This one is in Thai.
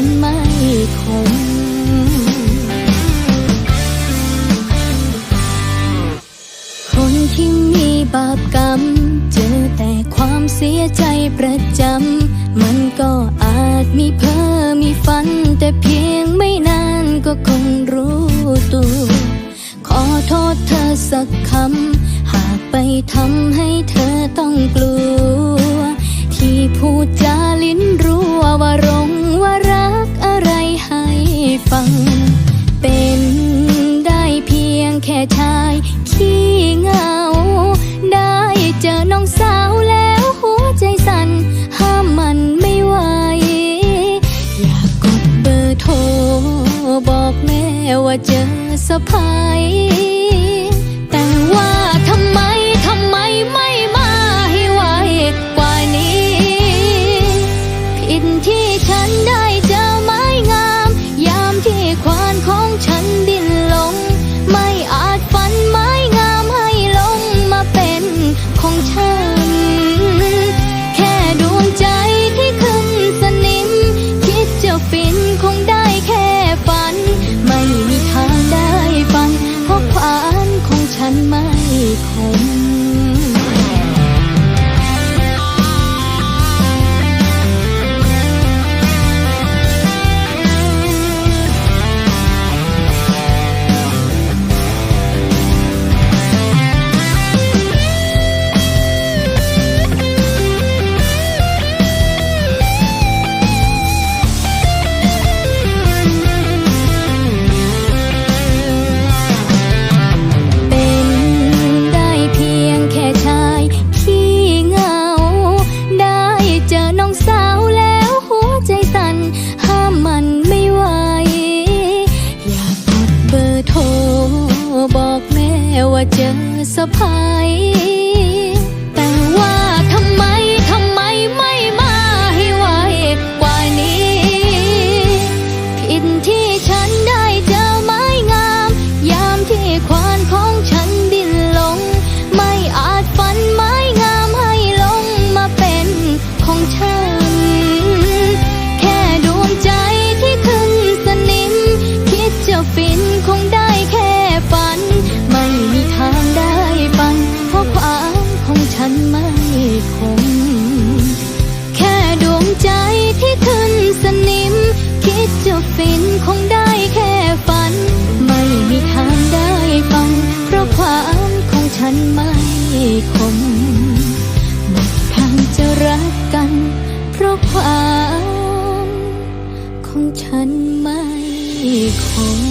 ันไม่คงคนที่มีบาปกรรม เจอแต่ความเสียใจประจำ มันก็อาจมีเพ้อมีฝัน แต่เพียงไม่นานก็คงรู้ตัว ขอโทษเธอสักคำ หากไปทำให้เธอต้องกลัว ภัยะพาย ราะความของฉันไม่คง